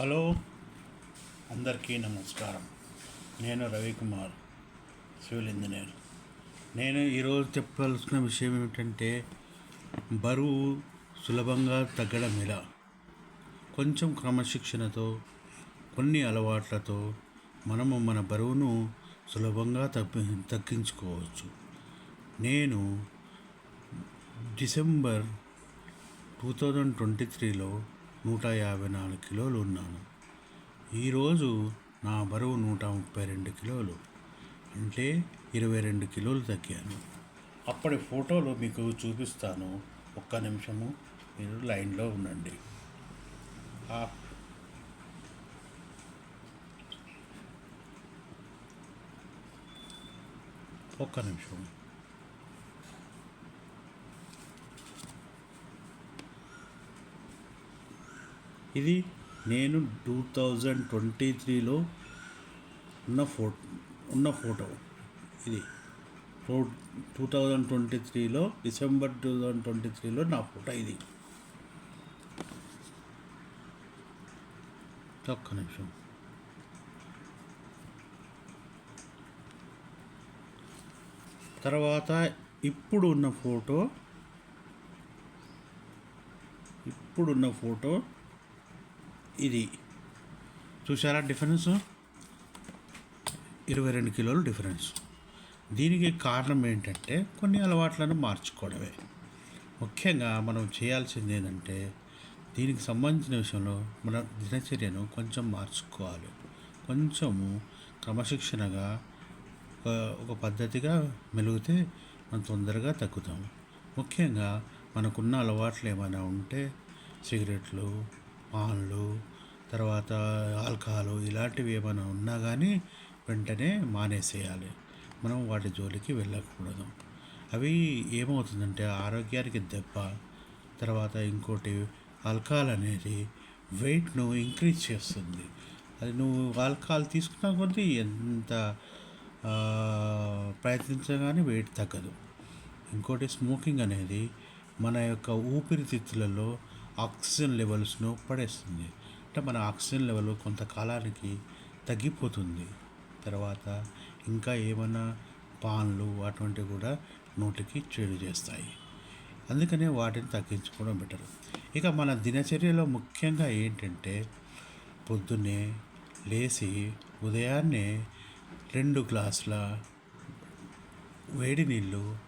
Hello అందరికీ నమస్కారం. నేను రవికుమార్ సివిల్ ఇంజనీర్. నేను ఈరోజు చెప్పాల్సిన విషయం ఏమిటంటే బరువు సులభంగా తగ్గడం ఎలా? కొంచెం క్రమశిక్షణతో కొన్ని అలవాట్లతో మనము మన బరువును సులభంగా తగ్గి తగ్గించుకోవచ్చు. నేను డిసెంబర్ టూ థౌజండ్ ట్వంటీ త్రీలో నూట యాభై నాలుగు కిలోలు ఉన్నాను. ఈరోజు నా బరువు నూట ముప్పై రెండు కిలోలు. అంటే ఇరవై రెండు కిలోలు తగ్గాను. అప్పటి ఫోటోలు మీకు చూపిస్తాను. ఒక్క నిమిషము మీరు లైన్లో ఉండండి. ఒక్క నిమిషం ఇది నేను టూ థౌజండ్ ట్వంటీ త్రీలో ఉన్న ఫోటో ఉన్న ఫోటో. ఇది. టూ టూ థౌజండ్ ట్వంటీ త్రీలో డిసెంబర్ టూ థౌజండ్ ట్వంటీ త్రీలో నా ఫోటో ఇది. ఒక్క నిమిషం. తర్వాత ఇప్పుడు ఉన్న ఫోటో ఇప్పుడున్న ఫోటో ఇది చూసారా డిఫరెన్స్? ఇరవై రెండు కిలోలు డిఫరెన్స్. దీనికి కారణం ఏంటంటే కొన్ని అలవాట్లను మార్చుకోవడమే. ముఖ్యంగా మనం చేయాల్సింది ఏంటంటే దీనికి సంబంధించిన విషయంలో మన దినచర్యను కొంచెం మార్చుకోవాలి. కొంచెము క్రమశిక్షణగా ఒక- ఒక పద్ధతిగా మెలిగితే మనం తొందరగా తగ్గుతాం. ముఖ్యంగా మనకున్న అలవాట్లు ఏమైనా ఉంటే సిగరెట్లు పాన్లు తర్వాత ఆల్కహాలు ఇలాంటివి ఏమైనా ఉన్నా కానీ వెంటనే మానేసేయాలి. మనం వాటి జోలికి వెళ్ళకూడదు. అవి ఏమవుతుందంటే ఆరోగ్యానికి దెబ్బ తర్వాత ఇంకోటి ఆల్కహాల్ అనేది వెయిట్ను ఇంక్రీజ్ చేస్తుంది. అది నువ్వు ఆల్కహాల్ తీసుకున్న కొద్దీ ఎంత ప్రయత్నించగానే వెయిట్ తగ్గదు. ఇంకోటి స్మోకింగ్ అనేది మన యొక్క ఊపిరితిత్తులలో ఆక్సిజన్ లెవెల్స్ను పడేస్తుంది. అంటే మన ఆక్సిజన్ లెవెల్ కొంతకాలానికి తగ్గిపోతుంది. తర్వాత ఇంకా ఏమైనా పాన్లు అటువంటివి కూడా నోటికి చెడు చేస్తాయి. అందుకనే వాటిని తగ్గించుకోవడం బెటర్. ఇక మన దినచర్యలో ముఖ్యంగా ఏంటంటే పొద్దున్నే లేచి ఉదయాన్నే రెండు గ్లాసుల వేడి నీళ్ళు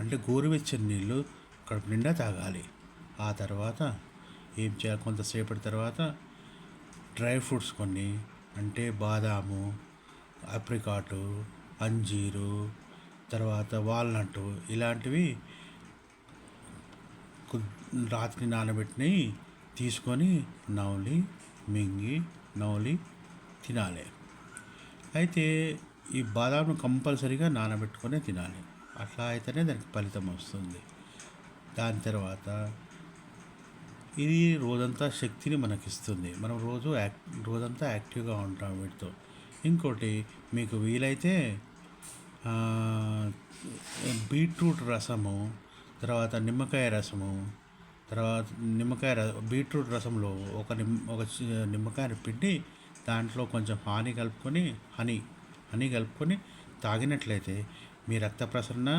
అంటే గోరువెచ్చని నీళ్ళు కడుపు నిండా తాగాలి. ఆ తర్వాత ఏం చేయాలి కొంతసేపటి తర్వాత డ్రై ఫ్రూట్స్ కొన్ని అంటే బాదాము అప్రికాటు అంజీరు తర్వాత వాల్నట్ ఇలాంటివి రాత్రి నానబెట్టినవి తీసుకొని నవలి మింగి నవలి తినాలి. అయితే ఈ బాదాంను కంపల్సరీగా నానబెట్టుకొని తినాలి. అట్లా అయితేనే దానికి ఫలితం వస్తుంది. దాని తర్వాత ఇది రోజంతా శక్తిని మనకిస్తుంది. మనం రోజు యాక్ రోజంతా యాక్టివ్గా ఉంటాం వీటితో. ఇంకోటి మీకు వీలైతే బీట్రూట్ రసము తర్వాత నిమ్మకాయ రసము తర్వాత నిమ్మకాయ ర బీట్రూట్ రసంలో ఒక నిమ్ ఒక చి- నిమ్మకాయని పిండి దాంట్లో కొంచెం హాని కలుపుకొని హనీ హనీ కలుపుకొని తాగినట్లయితే మీ రక్త ప్రసరణ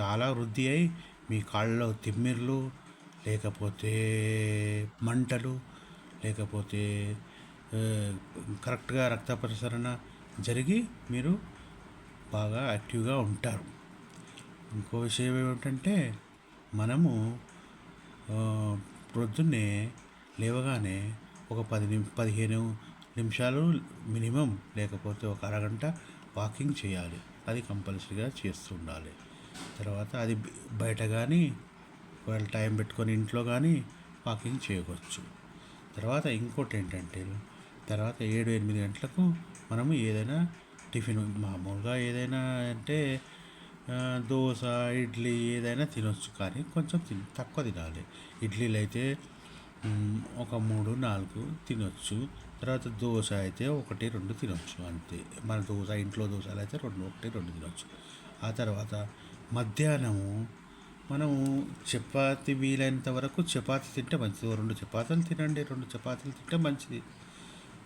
చాలా వృద్ధి అయి మీ కాళ్ళలో తిమ్మిర్లు లేకపోతే మంటలు లేకపోతే కరెక్ట్గా రక్త ప్రసరణ జరిగి మీరు బాగా యాక్టివ్గా ఉంటారు. ఇంకో విషయం ఏమిటంటే మనము ప్రొద్దున్నే లేవగానే ఒక పది నిమి పదిహేను నిమిషాలు మినిమం లేకపోతే ఒక అరగంట వాకింగ్ చేయాలి. అది కంపల్సరీగా చేస్తుండాలి. తర్వాత అది బయట కానీ ఒకవేళ టైం పెట్టుకొని ఇంట్లో కానీ వాకింగ్ చేయవచ్చు. తర్వాత ఇంకోటి ఏంటంటే తర్వాత ఏడు ఎనిమిది గంటలకు మనము ఏదైనా టిఫిన్ మామూలుగా ఏదైనా అంటే దోశ ఇడ్లీ ఏదైనా తినొచ్చు కానీ కొంచెం తిన తక్కువ తినాలి. ఇడ్లీలు అయితే ఒక మూడు నాలుగు తినొచ్చు. తర్వాత దోశ అయితే ఒకటి రెండు తినొచ్చు అంతే. మన దోశ ఇంట్లో దోశలు అయితే రెండు ఒకటి రెండు తినొచ్చు. ఆ తర్వాత మధ్యాహ్నము మనము చపాతి వీలైనంత వరకు చపాతి తింటే మంచిది. రెండు చపాతీలు తినండి రెండు చపాతీలు తింటే మంచిది.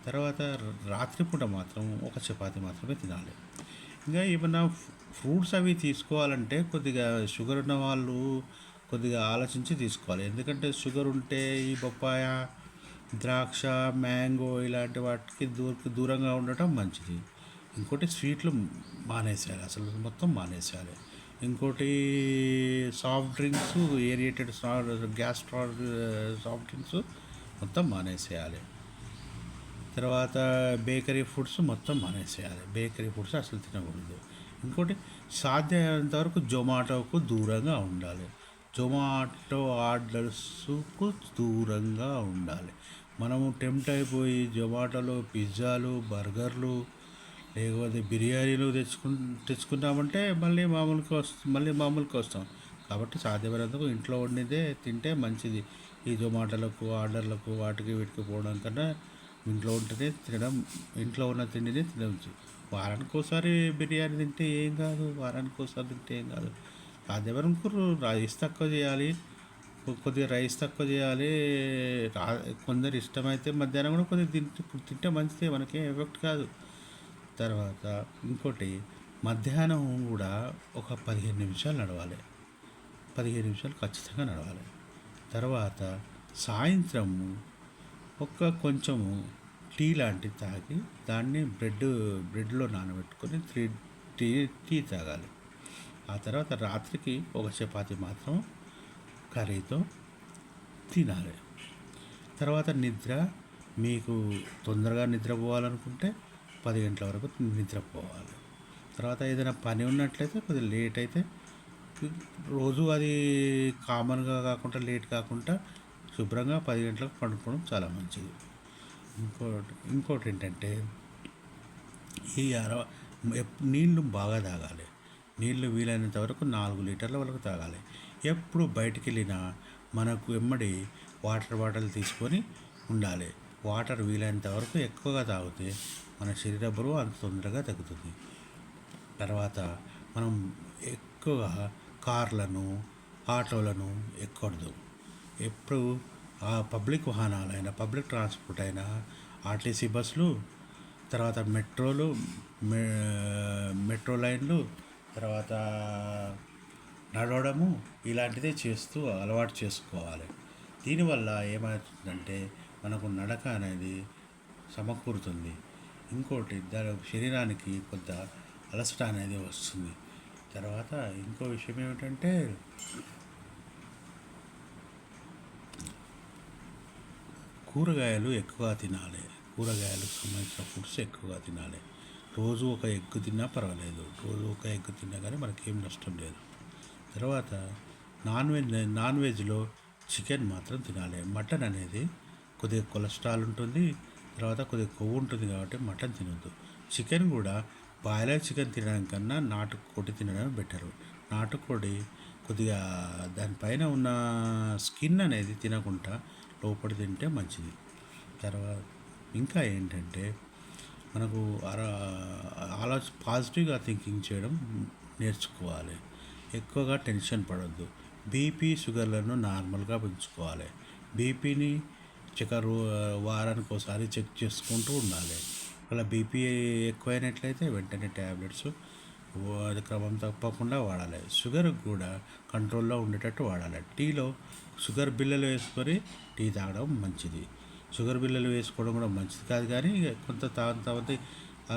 తర్వాత రాత్రిపూట మాత్రం ఒక చపాతి మాత్రమే తినాలి. ఇంకా ఏమన్నా ఫ్రూట్స్ అవి తీసుకోవాలంటే కొద్దిగా షుగర్ ఉన్న వాళ్ళు కొద్దిగా ఆలోచించి తీసుకోవాలి. ఎందుకంటే షుగర్ ఉంటే ఈ బొప్పాయ ద్రాక్ష మ్యాంగో ఇలాంటి వాటికి దూర దూరంగా ఉండటం మంచిది. ఇంకోటి స్వీట్లు మానేసేయాలి. అసలు మొత్తం మానేసేయాలి. ఇంకోటి soft drinks aerated gas soft drinks మొత్తం మానేసేయాలి. తర్వాత బేకరీ ఫుడ్స్ మొత్తం మానేసేయాలి. బేకరీ ఫుడ్స్ అసలు తినకూడదు. ఇంకోటి సాధ్యమైనంత వరకు జొమాటోకు దూరంగా ఉండాలి. జొమాటో ఆర్డర్స్కు దూరంగా ఉండాలి. మనము టెంప్ట్ అయిపోయి జొమాటోలో పిజ్జాలు బర్గర్లు లేకపోతే బిర్యానీలు తెచ్చుకు తెచ్చుకున్నామంటే మళ్ళీ మామూలుగా వస్తు మళ్ళీ మామూలుగా వస్తాం. కాబట్టి సాధ్యమైనంతకు ఇంట్లో వండితే తింటే మంచిది. ఈ జొమాటోలకు ఆర్డర్లకు వాటికి వీటికి పోవడం కన్నా ఇంట్లో ఉంటేనే తినడం ఇంట్లో ఉన్న తిండిని తినవచ్చు వారానికి ఒకసారి బిర్యానీ తింటే ఏం కాదు వారానికి ఒకసారి తింటే ఏం కాదు. సాధ్యమైనంత రైస్ తక్కువ చేయాలి కొద్దిగా రైస్ తక్కువ చేయాలి రా కొందరు ఇష్టమైతే మధ్యాహ్నం కూడా కొద్దిగా తింటే తింటే మంచిదే మనకేం ఎఫెక్ట్ కాదు. తర్వాత ఇంకోటి మధ్యాహ్నం కూడా ఒక పదిహేను నిమిషాలు నడవాలి. పదిహేను నిమిషాలు ఖచ్చితంగా నడవాలి. తర్వాత సాయంత్రం ఒక కొంచెము టీ లాంటిది తాగి దాన్ని బ్రెడ్ బ్రెడ్లో నానబెట్టుకొని త్రీ టీ టీ తాగాలి. ఆ తర్వాత రాత్రికి ఒక చపాతి మాత్రం కర్రీతో తినాలి. తర్వాత నిద్ర మీకు తొందరగా నిద్రపోవాలనుకుంటే పది గంటల వరకు నిద్రపోవాలి. తర్వాత ఏదైనా పని ఉన్నట్లయితే కొద్దిగా లేట్ అయితే రోజు అది కామన్గా కాకుండా లేట్ కాకుండా శుభ్రంగా పది గంటలకు పండుకోవడం చాలా మంచిది. ఇంకోటి ఇంకోటి ఏంటంటే ఈ అరవై ఎప్- నీళ్ళు బాగా తాగాలి. నీళ్ళు వీలైనంత వరకు నాలుగు లీటర్ల వరకు తాగాలి. ఎప్పుడు బయటికి వెళ్ళినా మనకు ఎమ్మడి వాటర్ బాటిల్ తీసుకొని ఉండాలి. వాటర్ వీలైనంత వరకు ఎక్కువగా తాగితే మన శరీర బరువు అంత తొందరగా తగ్గుతుంది. తర్వాత మనం ఎక్కువగా కార్లను ఆటోలను ఎక్కకూడదు. ఎప్పుడు ఆ పబ్లిక్ వాహనాలైనా పబ్లిక్ ట్రాన్స్పోర్ట్ అయినా ఆర్టీసీ బస్సులు తర్వాత మెట్రోలు మె- మెట్రో లైన్లు తర్వాత నడవడము ఇలాంటిదే చేస్తూ అలవాటు చేసుకోవాలి. దీనివల్ల ఏమవుతుందంటే మనకు నడక అనేది సమకూరుతుంది. ఇంకోటి దాని శరీరానికి కొంత అలసట అనేది వస్తుంది. తర్వాత ఇంకో విషయం ఏమిటంటే కూరగాయలు ఎక్కువగా తినాలి. కూరగాయలకు సంబంధించిన ఫుడ్స్ ఎక్కువగా తినాలి. రోజు ఒక ఎగ్గు తిన్నా పర్వాలేదు. రోజు ఒక ఎగ్గు తిన్నా కానీ మనకేం నష్టం లేదు. తర్వాత నాన్ వెజ్ నాన్ వెజ్లో చికెన్ మాత్రం తినాలి. మటన్ అనేది కొద్దిగా కొలెస్ట్రాల్ ఉంటుంది. తర్వాత కొద్దిగా కొవ్వు ఉంటుంది కాబట్టి మటన్ తినొద్దు. చికెన్ కూడా బాయిలర్ చికెన్ తినడం కన్నా నాటుకోడి తినడం బెటరు. నాటుకోడి కొద్దిగా దానిపైన ఉన్న స్కిన్ అనేది తినకుండా లోపల తింటే మంచిది. తర్వాత ఇంకా ఏంటంటే మనకు ఆలోచ పాజిటివ్గా థింకింగ్ చేయడం నేర్చుకోవాలి. ఎక్కువగా టెన్షన్ పడవద్దు బీపీ షుగర్లను నార్మల్గా పెంచుకోవాలి. బీపీని చెక వారానికి ఒకసారి చెక్ చేసుకుంటూ ఉండాలి. అలా బీపీ ఎక్కువైనట్లయితే వెంటనే ట్యాబ్లెట్స్ అది క్రమం తప్పకుండా వాడాలి. షుగర్ కూడా కంట్రోల్లో ఉండేటట్టు వాడాలి. టీలో షుగర్ బిల్లలు వేసుకొని టీ తాగడం మంచిది. షుగర్ బిల్లలు వేసుకోవడం కూడా మంచిది కాదు కానీ కొంత తాగిన తర్వాత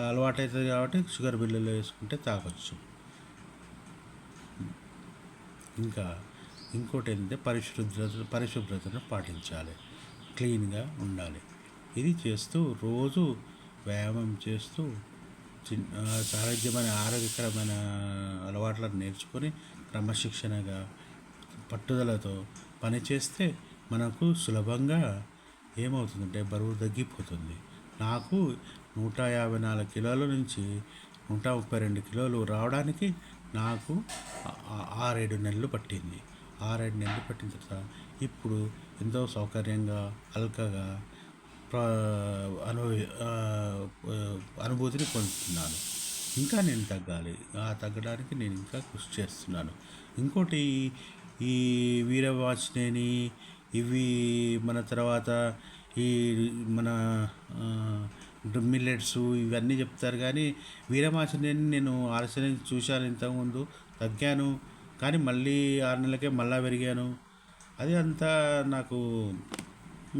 అలవాటు అవుతుంది కాబట్టి షుగర్ బిల్లలు వేసుకుంటే తాగొచ్చు. ఇంకా ఇంకోటి ఏంటంటే పరిశుభ్రత పరిశుభ్రతను పాటించాలి. క్లీన్గా ఉండాలి. ఇది చేస్తూ రోజు వ్యాయామం చేస్తూ చిన్న సహజమైన ఆరోగ్యకరమైన అలవాట్లను నేర్చుకొని క్రమశిక్షణగా పట్టుదలతో పని చేస్తే మనకు సులభంగా ఏమవుతుందంటే బరువు తగ్గిపోతుంది. నాకు నూట యాభై నాలుగు కిలోల నుంచి నూట ముప్పై రెండు కిలోలు రావడానికి నాకు ఆరేడు నెలలు పట్టింది. ఆరేడు నెలలు పట్టిన తర్వాత ఇప్పుడు ఎంతో సౌకర్యంగా అల్కగా అనుభవి అనుభూతిని పొందుతున్నాను ఇంకా నేను తగ్గాలి. ఆ తగ్గడానికి నేను ఇంకా కృషి చేస్తున్నాను. ఇంకోటి ఈ వీరవాచినేని ఇవి మన తర్వాత ఈ మన మిల్లెట్స్ ఇవన్నీ చెప్తారు కానీ వీరమాచినేని నేను ఆలస్యం చూశాను ఇంతకుముందు. తగ్గాను. కానీ మళ్ళీ ఆరు నెలలకే మళ్ళా పెరిగాను. అది అంతా నాకు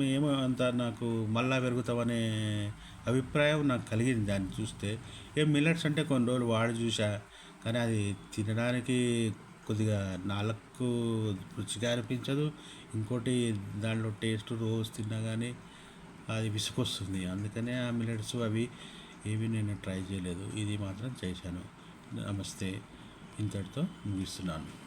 ఏమో అంత నాకు మళ్ళా పెరుగుతామనే అభిప్రాయం నాకు కలిగింది దాన్ని చూస్తే. ఏ మిల్లెట్స్ అంటే కొన్ని రోజులు వాడి చూసా కానీ అది తినడానికి కొద్దిగా నాలుగు రుచిగా అనిపించదు. ఇంకోటి దాంట్లో టేస్ట్ రోజు తిన్నా కానీ అది విసుకొస్తుంది అందుకనే ఆ మిల్లెట్స్ అవి ఏవి నేను ట్రై చేయలేదు. ఇది మాత్రం చేశాను. నమస్తే. ఇంతటితో ముగిస్తున్నాను.